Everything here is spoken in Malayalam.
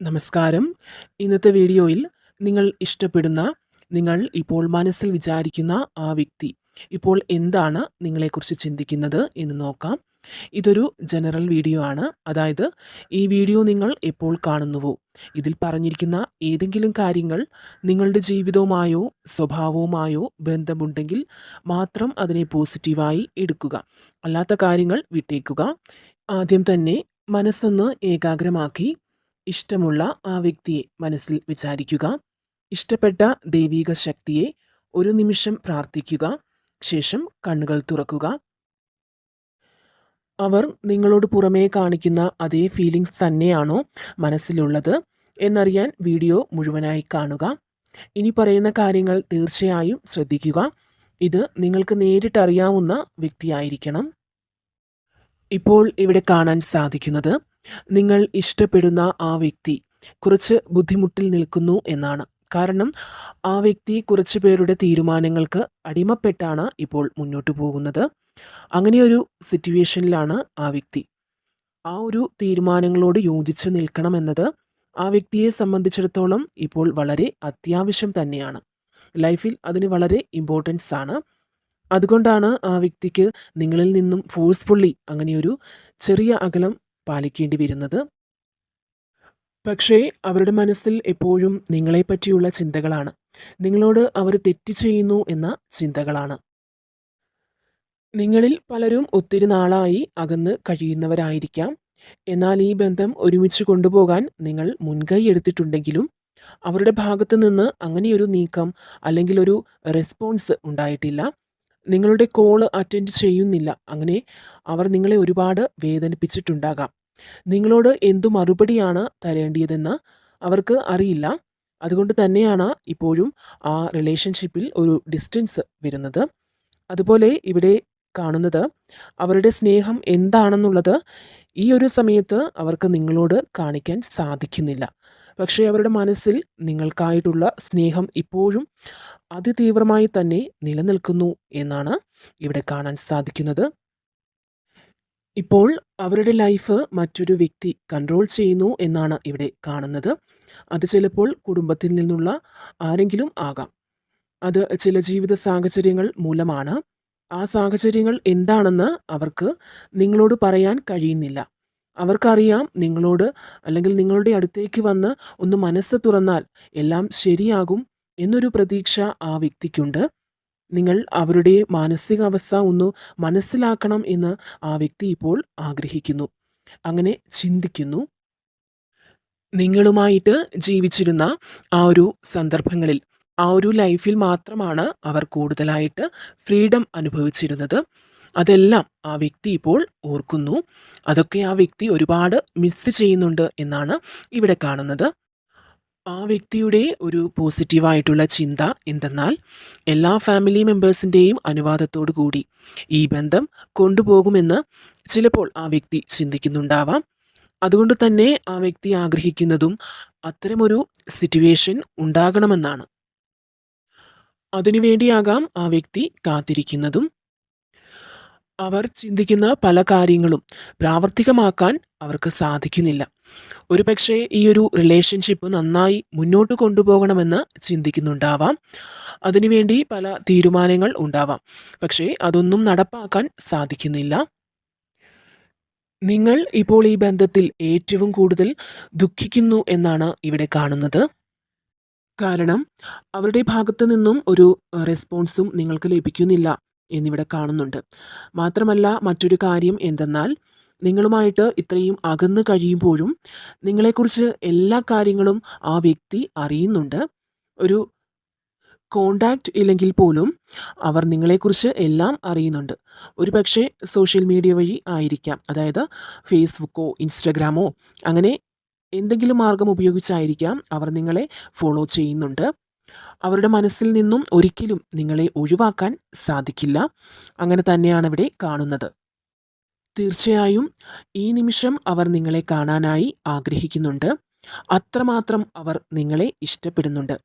നമസ്കാരം. ഇന്നത്തെ വീഡിയോയിൽ നിങ്ങൾ ഇഷ്ടപ്പെടുന്ന നിങ്ങൾ ഇപ്പോൾ മനസ്സിൽ വിചാരിക്കുന്ന ആ വ്യക്തി ഇപ്പോൾ എന്താണ് നിങ്ങളെക്കുറിച്ച് ചിന്തിക്കുന്നത് എന്ന് നോക്കാം. ഇതൊരു ജനറൽ വീഡിയോ ആണ്. അതായത് ഈ വീഡിയോ നിങ്ങൾ എപ്പോൾ കാണുന്നുവോ ഇതിൽ പറഞ്ഞിരിക്കുന്ന ഏതെങ്കിലും കാര്യങ്ങൾ നിങ്ങളുടെ ജീവിതവുമായോ സ്വഭാവവുമായോ ബന്ധമുണ്ടെങ്കിൽ മാത്രം അതിനെ പോസിറ്റീവായി എടുക്കുക. അല്ലാത്ത കാര്യങ്ങൾ വിട്ടേക്കുക. ആദ്യം തന്നെ മനസ്സൊന്ന് ഏകാഗ്രമാക്കി ഇഷ്ടമുള്ള ആ വ്യക്തിയെ മനസ്സിൽ വിചാരിക്കുക. ഇഷ്ടപ്പെട്ട ദൈവീക ശക്തിയെ ഒരു നിമിഷം പ്രാർത്ഥിക്കുക. ശേഷം കണ്ണുകൾ തുറക്കുക. അവർ നിങ്ങളോട് പുറമേ കാണിക്കുന്ന അതേ ഫീലിങ്സ് തന്നെയാണോ മനസ്സിലുള്ളത് എന്നറിയാൻ വീഡിയോ മുഴുവനായി കാണുക. ഇനി പറയുന്ന കാര്യങ്ങൾ തീർച്ചയായും ശ്രദ്ധിക്കുക. ഇത് നിങ്ങൾക്ക് നേരിട്ടറിയാവുന്ന വ്യക്തിയായിരിക്കണം. ഇപ്പോൾ ഇവിടെ കാണാൻ സാധിക്കുന്നത് നിങ്ങൾ ഇഷ്ടപ്പെടുന്ന ആ വ്യക്തി കുറച്ച് ബുദ്ധിമുട്ടിൽ നിൽക്കുന്നു എന്നാണ്. കാരണം ആ വ്യക്തി കുറച്ച് പേരുടെ തീരുമാനങ്ങൾക്ക് അടിമപ്പെട്ടാണ് ഇപ്പോൾ മുന്നോട്ട് പോകുന്നത്. അങ്ങനെയൊരു സിറ്റുവേഷനിലാണ് ആ വ്യക്തി. ആ ഒരു തീരുമാനങ്ങളോട് യോജിച്ച് നിൽക്കണമെന്നത് ആ വ്യക്തിയെ സംബന്ധിച്ചിടത്തോളം ഇപ്പോൾ വളരെ അത്യാവശ്യം തന്നെയാണ്. ലൈഫിൽ അതിന് വളരെ ഇമ്പോർട്ടൻസ് ആണ്. അതുകൊണ്ടാണ് ആ വ്യക്തിക്ക് നിങ്ങളിൽ നിന്നും ഫോഴ്സ്ഫുള്ളി അങ്ങനെയൊരു ചെറിയ അകലം പാലിക്കേണ്ടി വരുന്നത്. പക്ഷേ അവരുടെ മനസ്സിൽ എപ്പോഴും നിങ്ങളെപ്പറ്റിയുള്ള ചിന്തകളാണ്. നിങ്ങളോട് അവർ തെറ്റ് ചെയ്യുന്നു എന്ന ചിന്തകളാണ്. നിങ്ങളിൽ പലരും ഒത്തിരി നാളായി അകന്ന് കഴിയുന്നവരായിരിക്കാം. എന്നാൽ ഈ ബന്ധം ഒരുമിച്ച് കൊണ്ടുപോകാൻ നിങ്ങൾ മുൻകൈ എടുത്തിട്ടുണ്ടെങ്കിലും അവരുടെ ഭാഗത്തു നിന്ന് അങ്ങനെയൊരു നീക്കം അല്ലെങ്കിൽ ഒരു റെസ്പോൺസ് ഉണ്ടായിട്ടില്ല. നിങ്ങളുടെ കോൾ അറ്റൻഡ് ചെയ്യുന്നില്ല. അങ്ങനെ അവർ നിങ്ങളെ ഒരുപാട് വേദനിപ്പിച്ചിട്ടുണ്ടാകാം. നിങ്ങളോട് എന്തു മറുപടിയാണ് തരേണ്ടിയതെന്ന് അവർക്ക് അറിയില്ല. അതുകൊണ്ട് തന്നെയാണ് ഇപ്പോഴും ആ റിലേഷൻഷിപ്പിൽ ഒരു ഡിസ്റ്റൻസ് വരുന്നത്. അതുപോലെ ഇവിടെ കാണുന്നത്. അവരുടെ സ്നേഹം എന്താണെന്നുള്ളത് ഈ ഒരു സമയത്ത് അവർക്ക് നിങ്ങളോട് കാണിക്കാൻ സാധിക്കുന്നില്ല. പക്ഷേ അവരുടെ മനസ്സിൽ നിങ്ങൾക്കായിട്ടുള്ള സ്നേഹം ഇപ്പോഴും അതിതീവ്രമായി തന്നെ നിലനിൽക്കുന്നു എന്നാണ് ഇവിടെ കാണാൻ സാധിക്കുന്നത്. ഇപ്പോൾ അവരുടെ ലൈഫ് മറ്റൊരു വ്യക്തി കൺട്രോൾ ചെയ്യുന്നു എന്നാണ് ഇവിടെ കാണുന്നത്. അത് ചിലപ്പോൾ കുടുംബത്തിൽ നിന്നുള്ള ആരെങ്കിലും ആകാം. അത് ചില ജീവിത സാഹചര്യങ്ങൾ മൂലമാണ്. ആ സാഹചര്യങ്ങൾ എന്താണെന്ന് അവർക്ക് നിങ്ങളോട് പറയാൻ കഴിയുന്നില്ല. അവർക്കറിയാം നിങ്ങളോട് അല്ലെങ്കിൽ നിങ്ങളുടെ അടുത്തേക്ക് വന്ന് ഒന്ന് മനസ്സ് തുറന്നാൽ എല്ലാം ശരിയാകും എന്നൊരു പ്രതീക്ഷ ആ വ്യക്തിക്കുണ്ട്. നിങ്ങൾ അവരുടെ മാനസികാവസ്ഥ ഒന്ന് മനസ്സിലാക്കണം എന്ന് ആ വ്യക്തി ഇപ്പോൾ ആഗ്രഹിക്കുന്നു. അങ്ങനെ ചിന്തിക്കുന്നു. നിങ്ങളുമായിട്ട് ജീവിച്ചിരുന്ന ആ ഒരു സന്ദർഭങ്ങളിൽ ആ ഒരു ലൈഫിൽ മാത്രമാണ് അവർ കൂടുതലായിട്ട് ഫ്രീഡം അനുഭവിച്ചിരുന്നത്. അതെല്ലാം ആ വ്യക്തി ഇപ്പോൾ ഓർക്കുന്നു. അതൊക്കെ ആ വ്യക്തി ഒരുപാട് മിസ് ചെയ്യുന്നുണ്ട് എന്നാണ് ഇവിടെ കാണുന്നത്. ആ വ്യക്തിയുടെ ഒരു പോസിറ്റീവായിട്ടുള്ള ചിന്ത എന്തെന്നാൽ എല്ലാ ഫാമിലി മെമ്പേഴ്സിന്റെയും അനുവാദത്തോടു കൂടി ഈ ബന്ധം കൊണ്ടുപോകുമെന്ന് ചിലപ്പോൾ ആ വ്യക്തി ചിന്തിക്കുന്നുണ്ടാവാം. അതുകൊണ്ട് തന്നെ ആ വ്യക്തി ആഗ്രഹിക്കുന്നതും അത്തരമൊരു സിറ്റുവേഷൻ ഉണ്ടാകണമെന്നാണ്. അതിനുവേണ്ടിയാകാം ആ വ്യക്തി കാത്തിരിക്കുന്നതും. അവർ ചിന്തിക്കുന്ന പല കാര്യങ്ങളും പ്രാവർത്തികമാക്കാൻ അവർക്ക് സാധിക്കുന്നില്ല. ഒരുപക്ഷെ ഈ ഒരു റിലേഷൻഷിപ്പ് നന്നായി മുന്നോട്ട് കൊണ്ടുപോകണമെന്ന് ചിന്തിക്കുന്നുണ്ടാവാം. അതിനുവേണ്ടി പല തീരുമാനങ്ങൾ ഉണ്ടാവാം. പക്ഷേ അതൊന്നും നടപ്പാക്കാൻ സാധിക്കുന്നില്ല. നിങ്ങൾ ഇപ്പോൾ ഈ ബന്ധത്തിൽ ഏറ്റവും കൂടുതൽ ദുഃഖിക്കുന്നു എന്നാണ് ഇവിടെ കാണുന്നത്. കാരണം അവരുടെ ഭാഗത്തു നിന്നും ഒരു റെസ്പോൺസും നിങ്ങൾക്ക് ലഭിക്കുന്നില്ല എന്നിവിടെ കാണുന്നുണ്ട്. മാത്രമല്ല മറ്റൊരു കാര്യം എന്തെന്നാൽ നിങ്ങളുമായിട്ട് ഇത്രയും അകന്ന് കഴിയുമ്പോഴും നിങ്ങളെക്കുറിച്ച് എല്ലാ കാര്യങ്ങളും ആ വ്യക്തി അറിയുന്നുണ്ട്. ഒരു കോണ്ടാക്റ്റ് ഇല്ലെങ്കിൽ പോലും അവർ നിങ്ങളെക്കുറിച്ച് എല്ലാം അറിയുന്നുണ്ട്. ഒരു പക്ഷേ സോഷ്യൽ മീഡിയ വഴി ആയിരിക്കാം. അതായത് ഫേസ്ബുക്കോ ഇൻസ്റ്റഗ്രാമോ അങ്ങനെ എന്തെങ്കിലും മാർഗം ഉപയോഗിച്ചായിരിക്കാം അവർ നിങ്ങളെ ഫോളോ ചെയ്യുന്നുണ്ട്. അവരുടെ മനസ്സിൽ നിന്നും ഒരിക്കലും നിങ്ങളെ ഒഴിവാക്കാൻ സാധിക്കില്ല. അങ്ങനെ തന്നെയാണ് ഇവിടെ കാണുന്നത്. തീർച്ചയായും ഈ നിമിഷം അവർ നിങ്ങളെ കാണാനായി ആഗ്രഹിക്കുന്നുണ്ട്. അത്രമാത്രം അവർ നിങ്ങളെ ഇഷ്ടപ്പെടുന്നുണ്ട്.